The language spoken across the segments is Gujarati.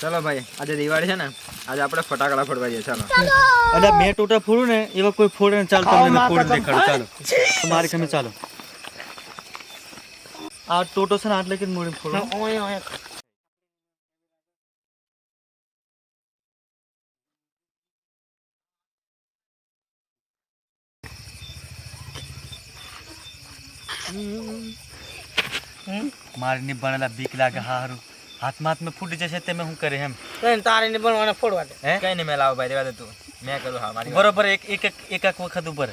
ચલો ભાઈ આજે દિવાળી છે ને આજે આપણે ફટાકડા ફોડવા જઈએ ચાલો. એટલે મેં ટોટા ફોડું ને એવા કોઈ ફોડે ને ચાલો તમને ફોડ દેખાડું ચાલો. મારી સામે ચાલો. આ ટોટો છે ને આટલે કે મોડી ફોડો. મારી ની ભણેલા બીક લાગે હારું. હાથમાં હાથમાં ફૂટી જશે તે મેં શું કરે એમ? તારે ને બનવાને ફોડવા દે. હે? કઈ નહીં મેં લાવો ભાઈ રેવા દે તું. મેં કરું હા મારી બરોબર એક એક એક એક એક વખત ઉપર.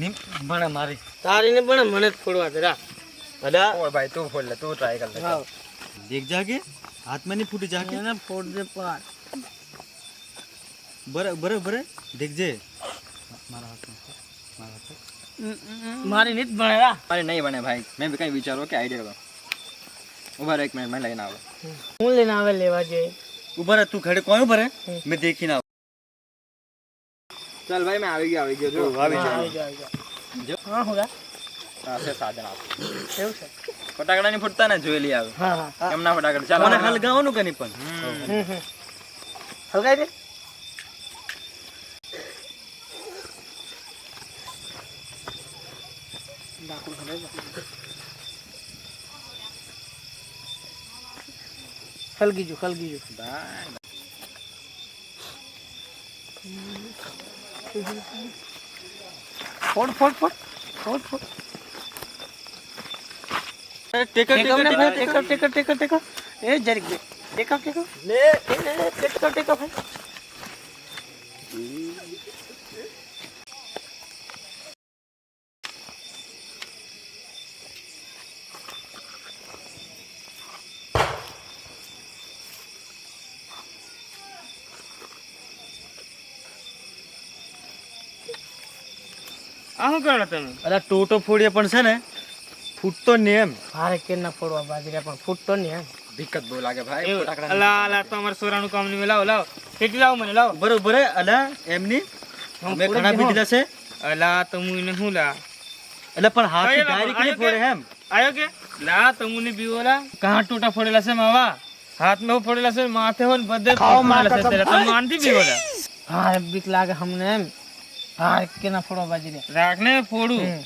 નિમ બને મારી. તારી ને બને મને જ ફોડવા દે રા. અલા. ઓ ભાઈ તું ફોડ લે તું ટ્રાય કર લે. હા. દેખ જાગે. હાથમાં નહીં ફૂટી જાગે. ને ફોડ દે પાર બરે બરે બરે. દેખજે મારા હાથમાં. મારા હાથમાં. મારી નીત ભણે રા. મારે નહીં ભણે ભાઈ. મેં બી કઈ વિચારો કે આઈડિયા કરો. ઊભા એક મિનિટ મેં લઈને આવો. હું લઈને આવે લેવા જઈએ ઊભા તું ઘડે કોણ ઊભા મેં દેખીને આવું. ચાલ ભાઈ મેં આવી ગયો આવી ગયો જો. આવી ગયો જાય આવી હા હું રા સાધન આપો. એવું છે? ફટાકડા ની ફૂટતા ને જોયેલી આવે. હા હા. એમના ફટાકડા. ચાલો મને હલગાવાનું કે નહીં પણ? હલગાઈ દે. લાકડું હલગી જો હલગી જો ફોડ ફોડ ફોડ ફોડ ફોડ ટેકર ટેકવ ને ટેકર ભાઈ ટેકવ ટેકવ ટેકવ ટેકવ એ જરીક દે ટેકવ ટેકવ લે ટેકવ ટેકવ ભાઈ આ શું કરો તમે? અરે ટોટો ફોડીએ પણ છે ને ફૂટતો નહીં એમ. મારે કે ના ફોડવા બાજરી પણ ફૂટતો નહીં એમ. દિક્કત બહુ લાગે ભાઈ ફટાકડા અલા અલા તો અમારે સોરાનું કામ નહીં લાવો લાવો. કેટલી લાવો મને લાવો. બરોબર હે? અલા એમની? મેં ઘણા દઉં. બીજેલા છે. અલા તો હું એને શું લા? એટલે પણ હાથ ડાયરેક્ટ નહીં ફોડે એમ? આયો કે? લા તમુને બીવોલા કાં ટોટા ફોડેલા છે માવા. હાથમાં ફોડેલા છે માથે હોય ને બધે ફોડેલા છે. તમે માનથી બીવોલા હા બીક લાગે હમને એમ. હા કેના ફોડો? હું.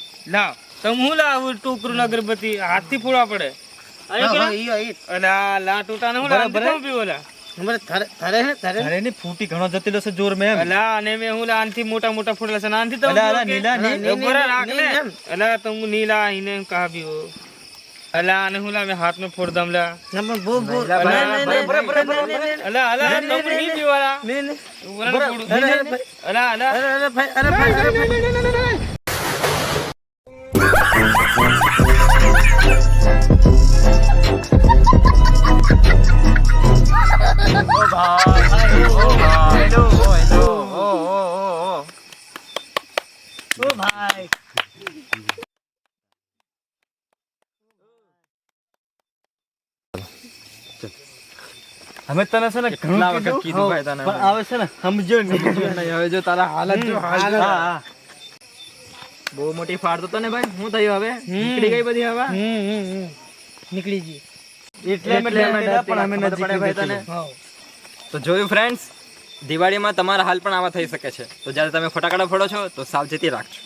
લા ટૂટા મોટા મોટા ફૂટલા છે આનથી નીલા નીલા. અલા તો હું અલા અને હું લા મે હાથમાં ફોડ દમ લા નમ બો પીવાલા ઊભો રહે, ફોડું. અલા અલા ઓ ભાઈ અમે તને છે ને ઘણું વખત કીધું, ભાઈ તને પણ આવે છે ને સમજો નહીં. હવે જો તારા હાલત જો હાલ. બહુ મોટી ફાડ તો ને ભાઈ? હું થયું હવે? નીકળી ગઈ બધી હવા. નીકળી ગઈ. એટલે પણ અમે નજીક ભાઈ તને? તો જોયું ફ્રેન્ડ્સ દિવાળીમાં તમારા હાલ પણ આવા થઈ શકે છે. તો જ્યારે તમે ફટાકડા ફોડો છો તો સાવચેતી રાખજો.